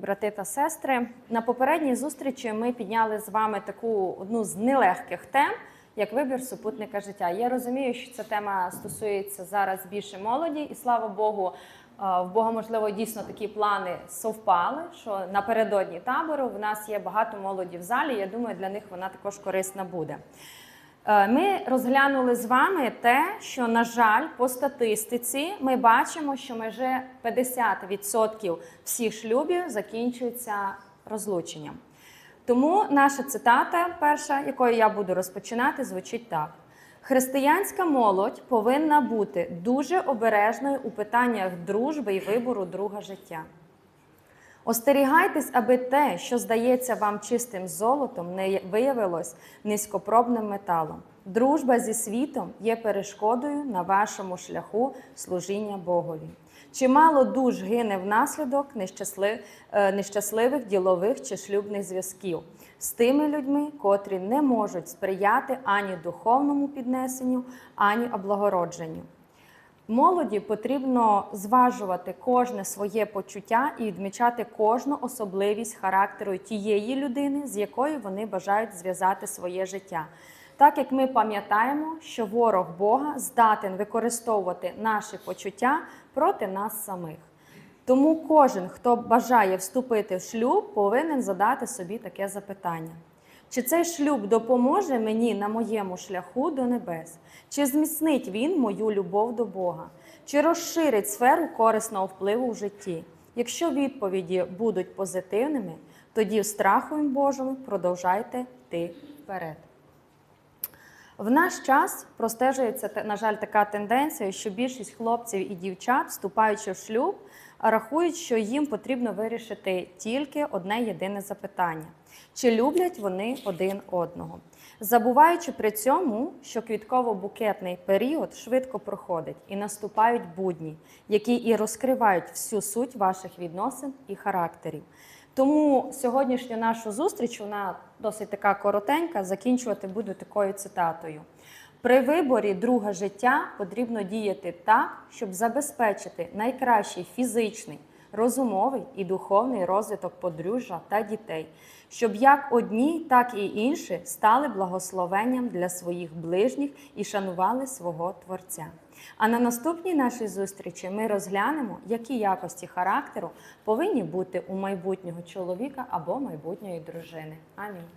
брати та сестри. На попередній зустрічі ми підняли з вами таку одну з нелегких тем, як вибір супутника життя. Я розумію, що ця тема стосується зараз більше молоді, і слава Богу, е, в Бога, можливо, дійсно такі плани совпали, що напередодні табору в нас є багато молоді в залі. Я думаю, для них вона також корисна буде. Е, Ми розглянули з вами те, що, на жаль, по статистиці ми бачимо, що майже 50% всіх шлюбів закінчуються розлученням. Тому наша цитата, перша, якою я буду розпочинати, звучить так: християнська молодь повинна бути дуже обережною у питаннях дружби і вибору друга життя. Остерігайтесь, аби те, що здається вам чистим золотом, не виявилось низькопробним металом. Дружба зі світом є перешкодою на вашому шляху служіння Богові. Чимало душ гине внаслідок е, нещасливих ділових чи шлюбних зв'язків з тими людьми, котрі не можуть сприяти ані духовному піднесенню, ані облагородженню. Молоді потрібно зважувати кожне своє почуття і відмічати кожну особливість характеру тієї людини, з якою вони бажають зв'язати своє життя. Так як ми пам'ятаємо, що ворог Бога здатен використовувати наші почуття проти нас самих. Тому кожен, хто бажає вступити в шлюб, повинен задати собі таке запитання. Чи цей шлюб допоможе мені на моєму шляху до небес? Чи зміцнить він мою любов до Бога? Чи розширить сферу корисного впливу в житті? Якщо відповіді будуть позитивними, тоді страхом Божому продовжайте йти вперед. В наш час простежується, на жаль, така тенденція, що більшість хлопців і дівчат, вступаючи в шлюб, рахують, що їм потрібно вирішити тільки одне єдине запитання: чи люблять вони один одного, забуваючи при цьому, що квітково-букетний період швидко проходить і наступають будні, які і розкривають всю суть ваших відносин і характерів. Тому сьогоднішню нашу зустріч, вона досить така коротенька, закінчувати буду такою цитатою. При виборі друга життя потрібно діяти так, щоб забезпечити найкращий фізичний, розумовий і духовний розвиток подружжя та дітей, щоб як одні, так і інші стали благословенням для своїх ближніх і шанували свого Творця. А на наступній нашій зустрічі ми розглянемо, які якості характеру повинні бути у майбутнього чоловіка або майбутньої дружини. Амінь.